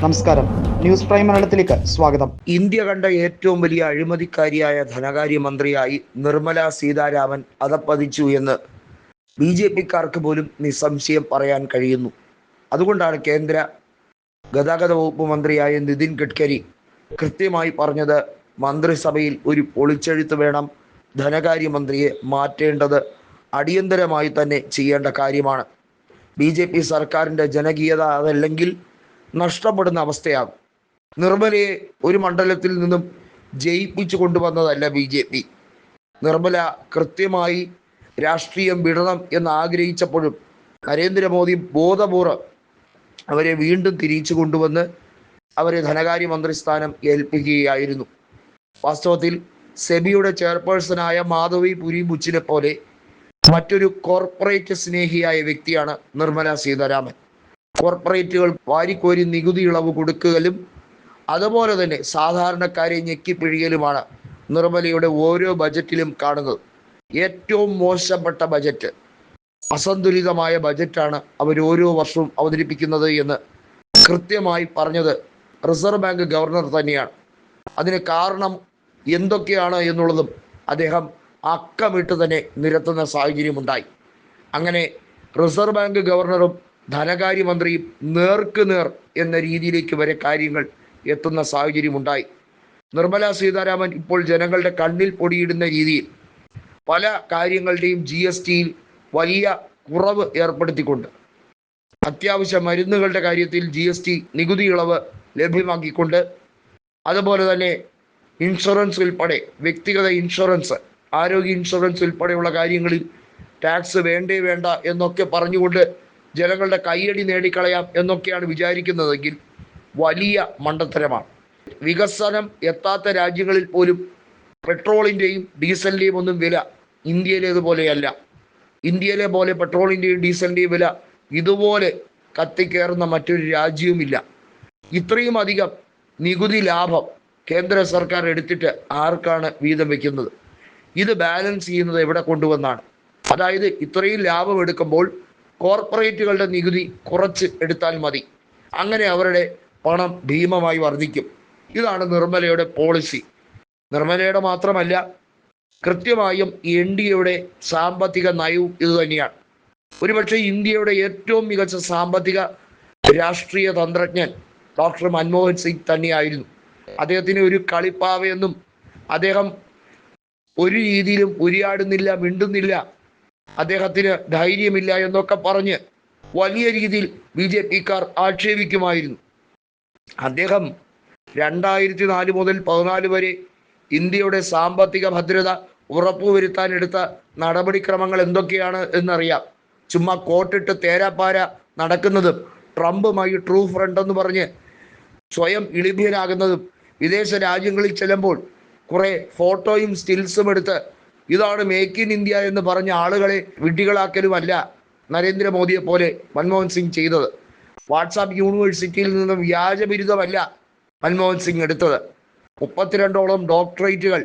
നമസ്കാരം. News prime മലയാളത്തിലേക്ക് സ്വാഗതം. ഇന്ത്യ കണ്ട ഏറ്റവും വലിയ അഴിമതിക്കാരിയായ ധനകാര്യമന്ത്രിയായി നിർമ്മല സീതാരാമൻ അതപ്പതിച്ചു എന്ന് ബി ജെ പിക്കാർക്ക് പോലും നിസ്സംശയം പറയാൻ കഴിയുന്നു. അതുകൊണ്ടാണ് കേന്ദ്ര ഗതാഗത വകുപ്പ് മന്ത്രിയായ നിതിൻ ഗഡ്കരി കൃത്യമായി പറഞ്ഞത് മന്ത്രിസഭയിൽ ഒരു പൊളിച്ചെഴുത്ത് വേണം ധനകാര്യമന്ത്രിയെ മാറ്റേണ്ടത് അടിയന്തരമായി തന്നെ ചെയ്യേണ്ട കാര്യമാണ്. ബി ജെ പി സർക്കാരിന്റെ ജനകീയത അതല്ലെങ്കിൽ നഷ്ടപ്പെടുന്ന അവസ്ഥയാകും നിർമ്മലയെ ഒരു മണ്ഡലത്തിൽ നിന്നും ജയിപ്പിച്ചു കൊണ്ടുവന്നതല്ല ബി ജെ പി. നിർമ്മല കൃത്യമായി രാഷ്ട്രീയം വിടണം എന്ന് ആഗ്രഹിച്ചപ്പോഴും നരേന്ദ്രമോദി ബോധപൂർവം അവരെ വീണ്ടും തിരിച്ചു കൊണ്ടുവന്ന് അവരെ ധനകാര്യമന്ത്രി സ്ഥാനം ഏൽപ്പിക്കുകയായിരുന്നു. വാസ്തവത്തിൽ സെബിയുടെ ചെയർപേഴ്സണായ മാധവി പുരി ബുച്ചിനെ പോലെ മറ്റൊരു കോർപ്പറേറ്റ് സ്നേഹിയായ വ്യക്തിയാണ് നിർമ്മല സീതാരാമൻ. കോർപ്പറേറ്റുകൾ വാരിക്കോരി നികുതി ഇളവ് കൊടുക്കുകയും അതുപോലെ തന്നെ സാധാരണക്കാരെ ഞെക്കിപ്പിഴിയലുമാണ് നിർമ്മലയുടെ ഓരോ ബജറ്റിലും കാണുന്നത്. ഏറ്റവും മോശപ്പെട്ട ബജറ്റ് അസന്തുലിതമായ ബജറ്റാണ് അവർ ഓരോ വർഷവും അവതരിപ്പിക്കുന്നത് എന്ന് കൃത്യമായി പറഞ്ഞത് റിസർവ് ബാങ്ക് ഗവർണർ തന്നെയാണ്. അതിന് കാരണം എന്തൊക്കെയാണ് എന്നുള്ളതും അദ്ദേഹം അക്കമിട്ട് തന്നെ നിരത്തുന്ന സാഹചര്യമുണ്ടായി. അങ്ങനെ റിസർവ് ബാങ്ക് ഗവർണറും ധനകാര്യമന്ത്രിയും നേർക്ക് നേർ എന്ന രീതിയിലേക്ക് വരെ കാര്യങ്ങൾ എത്തുന്ന സാഹചര്യമുണ്ടായി. നിർമ്മല സീതാരാമൻ ഇപ്പോൾ ജനങ്ങളുടെ കണ്ണിൽ പൊടിയിടുന്ന രീതിയിൽ പല കാര്യങ്ങളുടെയും ജി എസ് ടിയിൽ വലിയ കുറവ് ഏർപ്പെടുത്തിക്കൊണ്ട് അത്യാവശ്യ മരുന്നുകളുടെ കാര്യത്തിൽ ജി എസ് ടി നികുതി ഇളവ് ലഭ്യമാക്കിക്കൊണ്ട് അതുപോലെ തന്നെ ഇൻഷുറൻസ് ഉൾപ്പെടെ വ്യക്തിഗത ഇൻഷുറൻസ് ആരോഗ്യ ഇൻഷുറൻസ് ഉൾപ്പെടെയുള്ള കാര്യങ്ങളിൽ ടാക്സ് വേണ്ടേ വേണ്ട എന്നൊക്കെ പറഞ്ഞുകൊണ്ട് ജനങ്ങളുടെ കൈയടി നേടിക്കളയാം എന്നൊക്കെയാണ് വിചാരിക്കുന്നതെങ്കിൽ വലിയ മണ്ടത്തരമാണ്. വികസനം എത്താത്ത രാജ്യങ്ങളിൽ പോലും പെട്രോളിന്റെയും ഡീസലിന്റെയും ഒന്നും വില ഇന്ത്യയിലേതുപോലെയല്ല. ഇന്ത്യയിലെ പോലെ പെട്രോളിന്റെയും ഡീസലിന്റെയും വില ഇതുപോലെ കത്തിക്കേറുന്ന മറ്റൊരു രാജ്യവുമില്ല. ഇത്രയും അധികം നികുതി ലാഭം കേന്ദ്ര സർക്കാർ എടുത്തിട്ട് ആർക്കാണ് വീതം വെക്കുന്നത്? ഇത് ബാലൻസ് ചെയ്യുന്നത് എവിടെ കൊണ്ടുവന്നാണ്? അതായത് ഇത്രയും ലാഭം എടുക്കുമ്പോൾ കോർപ്പറേറ്റുകളുടെ നികുതി കുറച്ച് എടുത്താൽ മതി. അങ്ങനെ അവരുടെ പണം ഭീമമായി വർദ്ധിക്കും ഇതാണ് നിർമ്മലയുടെ പോളിസി. നിർമ്മലയുടെ മാത്രമല്ല കൃത്യമായും എൻ ഡി എയുടെ സാമ്പത്തിക നയവും ഇത് തന്നെയാണ്. ഒരുപക്ഷെ ഇന്ത്യയുടെ ഏറ്റവും മികച്ച സാമ്പത്തിക രാഷ്ട്രീയ തന്ത്രജ്ഞൻ ഡോക്ടർ മൻമോഹൻ സിംഗ് തന്നെയായിരുന്നു. അദ്ദേഹത്തിന് ഒരു കളിപ്പാവയെന്നും അദ്ദേഹം ഒരു രീതിയിലും ഉരിയാടുന്നില്ല മിണ്ടുന്നില്ല അദ്ദേഹത്തിന് ധൈര്യമില്ല എന്നൊക്കെ പറഞ്ഞ് വലിയ രീതിയിൽ ബി ജെ പിക്കാർ ആക്ഷേപിക്കുമായിരുന്നു. അദ്ദേഹം രണ്ടായിരത്തി നാല് മുതൽ പതിനാല് വരെ ഇന്ത്യയുടെ സാമ്പത്തിക ഭദ്രത ഉറപ്പുവരുത്താൻ എടുത്ത നടപടിക്രമങ്ങൾ എന്തൊക്കെയാണ് എന്നറിയാം. ചുമ്മാ കോട്ടിട്ട് തേരാപ്പാര നടക്കുന്നതും ട്രംപുമായി ട്രൂ ഫ്രണ്ട് എന്ന് പറഞ്ഞ് സ്വയം ഇളിഭ്യനാകുന്നതും വിദേശ രാജ്യങ്ങളിൽ ചെല്ലുമ്പോൾ കുറേ ഫോട്ടോയും സ്റ്റിൽസും എടുത്ത് ഇതാണ് മേക്ക് ഇൻ ഇന്ത്യ എന്ന് പറഞ്ഞ ആളുകളെ വിഡ്ഢികളാക്കലുമല്ല നരേന്ദ്രമോദിയെ പോലെ മൻമോഹൻ സിംഗ് ചെയ്തത്. വാട്സാപ്പ് യൂണിവേഴ്സിറ്റിയിൽ നിന്നും വ്യാജ ബിരുദമല്ല മൻമോഹൻ സിംഗ് എടുത്തത്. മുപ്പത്തിരണ്ടോളം ഡോക്ടറേറ്റുകൾ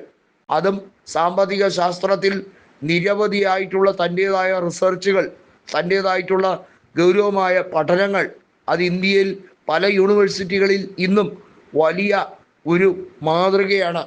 അതും സാമ്പത്തിക ശാസ്ത്രത്തിൽ നിരവധിയായിട്ടുള്ള തന്റേതായ റിസർച്ചുകൾ തന്റേതായിട്ടുള്ള ഗൗരവമായ പഠനങ്ങൾ അത് ഇന്ത്യയിൽ പല യൂണിവേഴ്സിറ്റികളിൽ ഇന്നും വലിയ ഒരു മാതൃകയാണ്.